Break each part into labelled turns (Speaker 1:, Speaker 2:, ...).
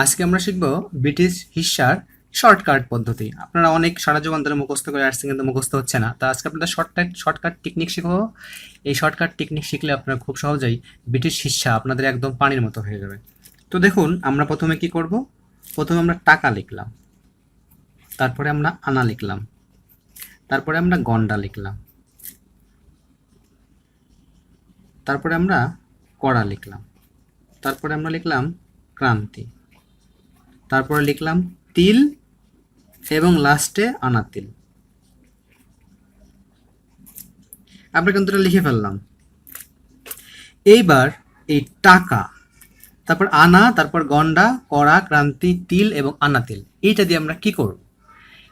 Speaker 1: আজকে আমরা শিখব ব্রিটিশ হিসার শর্টকাট পদ্ধতি। আপনারা অনেক সারা জীবন ধরে মুখস্থ করে আসছেন, কিন্তু মুখস্থ হচ্ছে না। তা আজকে আপনাদের শর্টকাট শর্টকাট টেকনিক শিখব। এই শর্টকাট টেকনিক শিখলে আপনারা খুব সহজেই ব্রিটিশ হিসা আপনাদের একদম পানির মতো হয়ে যাবে। তো দেখুন, আমরা প্রথমে কি করব? প্রথমে আমরা টাকা লিখলাম। তারপরে আমরা আনা লিখলাম। তারপরে আমরা গন্ডা লিখলাম। তারপরে আমরা কড়া লিখলাম। তারপরে আমরা লিখলাম ক্রান্তি। তারপরে লিখলাম তিল এবং লাস্টে আনা তিল। আমরা কিন্তু লিখে ফেললাম। এইবার এই টাকা, তারপর আনা, তারপর গন্ডা, কড়া, ক্রান্তি, তিল এবং আনা তিল, এইটা দিয়ে আমরা কি করব?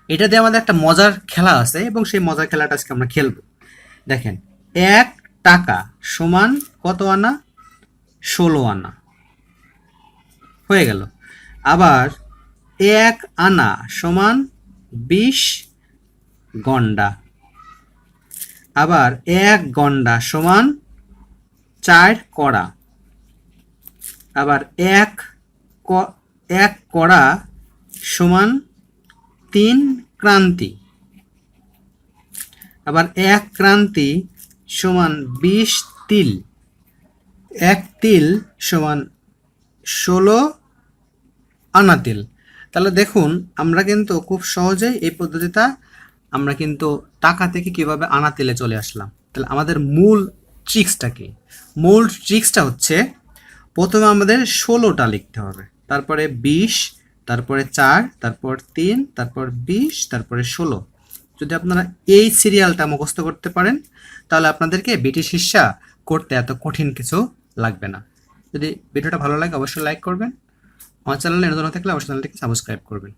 Speaker 1: এটা দিয়ে আমাদের একটা মজার খেলা আছে এবং সেই মজার খেলাটা আজকে আমরা খেলব। দেখেন, এক টাকা সমান কত আনা? ষোলো আনা। হয়ে গেল। আবার এক আনা সমান বিশ গন্ডা। আবার এক গন্ডা সমান চার কড়া। আবার এক ক- এক কড়া সমান তিন ক্রান্তি। আবার এক ক্রান্তি সমান বিশ তিল। এক তিল সমান ষোলো আনা তিল তাহলে দেখুন, আমরা কিন্তু খুব সহজেই এই পদ্ধতিটা আমরা কিন্তু টাকা থেকে কীভাবে আনা তেলে চলে আসলাম। তাহলে আমাদের মূল ট্রিক্সটা কি? মূল ট্রিক্সটা হচ্ছে প্রথমে আমাদের ষোলোটা লিখতে হবে। তারপরে বিশ, তারপরে চার, তারপর তিন, তারপর বিশ, তারপরে ষোলো। যদি আপনারা এই সিরিয়ালটা মুখস্থ করতে পারেন, তাহলে আপনাদেরকে ব্রিটিশ হিসা করতে এত কঠিন কিছু লাগবে না। যদি ভিডিওটা ভালো লাগে, অবশ্যই লাইক করবেন। আমার চ্যানেলে নতুন থাকলে আমার চ্যানেলটিকে সাবস্ক্রাইব করবেন।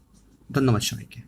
Speaker 1: ধন্যবাদ সবাইকে।